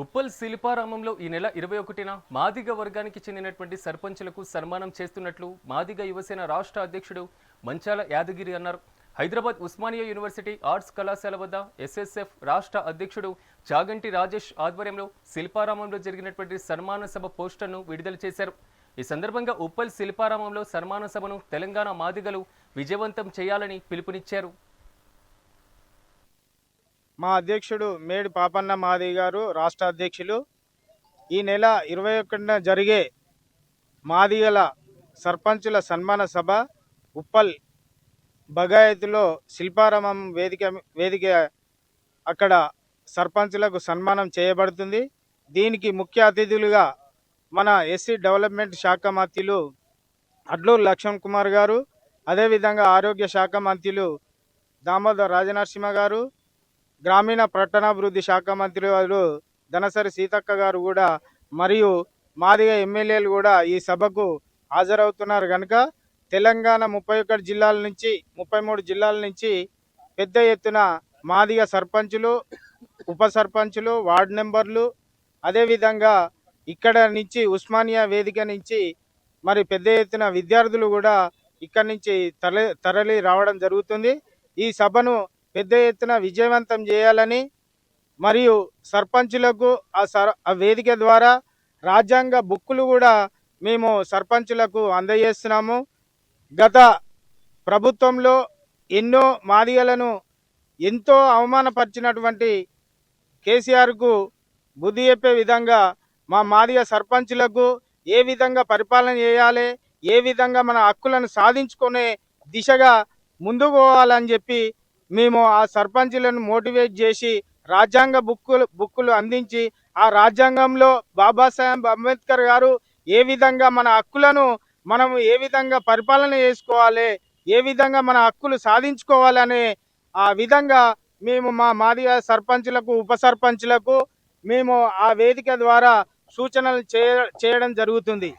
ఉప్పల్ శిల్పారామంలో ఈ నెల ఇరవై ఒకటిన మాదిగ వర్గానికి చెందినటువంటి సర్పంచులకు సన్మానం చేస్తున్నట్లు మాదిగ యువసేన రాష్ట్ర అధ్యక్షుడు మంచాల యాదగిరి అన్నారు. హైదరాబాద్ ఉస్మానియా యూనివర్సిటీ ఆర్ట్స్ కళాశాల వద్ద ఎస్ఎస్ఎఫ్ రాష్ట్ర అధ్యక్షుడు చాగంటి రాజేష్ ఆధ్వర్యంలో శిల్పారామంలో జరిగినటువంటి సన్మాన సభ పోస్టర్ను విడుదల చేశారు. ఈ సందర్భంగా ఉప్పల్ శిల్పారామంలో సన్మాన సభను తెలంగాణ మాదిగలు విజయవంతం చేయాలని పిలుపునిచ్చారు. మా అధ్యక్షుడు మేడి పాపన్న మాది గారు రాష్ట్ర అధ్యక్షులు. ఈ నెల ఇరవై ఒకటిన జరిగే మాదిగల సర్పంచుల సన్మాన సభ ఉప్పల్ బగాయత్లో శిల్పారామం వేదిక వేదిక అక్కడ సర్పంచులకు సన్మానం చేయబడుతుంది. దీనికి ముఖ్య అతిథులుగా మన ఎస్సీ డెవలప్మెంట్ శాఖ మంత్రులు అడ్లూరు లక్ష్మణ్ కుమార్ గారు అదేవిధంగా ఆరోగ్య శాఖ మంత్రులు దామోదర్ రాజనరసింహ గారు గ్రామీణ పట్టణాభివృద్ధి శాఖ మంత్రి వారు ధనసరి సీతక్క గారు కూడా మరియు మాదిగ ఎమ్మెల్యేలు కూడా ఈ సభకు హాజరవుతున్నారు. కనుక తెలంగాణ ముప్పై ఒకటి జిల్లాల నుంచి ముప్పై మూడు జిల్లాల నుంచి పెద్ద ఎత్తున మాదిగ సర్పంచులు ఉప సర్పంచులు వార్డు నెంబర్లు అదేవిధంగా ఇక్కడ నుంచి ఉస్మానియా వేదిక నుంచి మరి పెద్ద ఎత్తున విద్యార్థులు కూడా ఇక్కడి నుంచి తరలి తరలి రావడం జరుగుతుంది. ఈ సభను పెద్ద ఎత్తున విజయవంతం చేయాలని మరియు సర్పంచులకు ఆ సర్ ఆ వేదిక ద్వారా రాజ్యాంగ బుక్కులు కూడా మేము సర్పంచులకు అందజేస్తున్నాము. గత ప్రభుత్వంలో ఎన్నో మాదిగలను ఎంతో అవమానపరిచినటువంటి కేసీఆర్కు బుద్ధి చెప్పే విధంగా మా మాదిగ సర్పంచులకు ఏ విధంగా పరిపాలన చేయాలి ఏ విధంగా మన హక్కులను సాధించుకునే దిశగా ముందుకు పోవాలని చెప్పి మేము ఆ సర్పంచులను మోటివేట్ చేసి రాజ్యాంగ బుక్కులు బుక్కులు అందించి ఆ రాజ్యాంగంలో బాబాసాహెబ్ అంబేద్కర్ గారు ఏ విధంగా మన హక్కులను మనం ఏ విధంగా పరిపాలన చేసుకోవాలి ఏ విధంగా మన హక్కులు సాధించుకోవాలనే ఆ విధంగా మేము మా మాదిగ సర్పంచులకు ఉప సర్పంచులకు మేము ఆ వేదిక ద్వారా సూచనలు చేయ చేయడం జరుగుతుంది.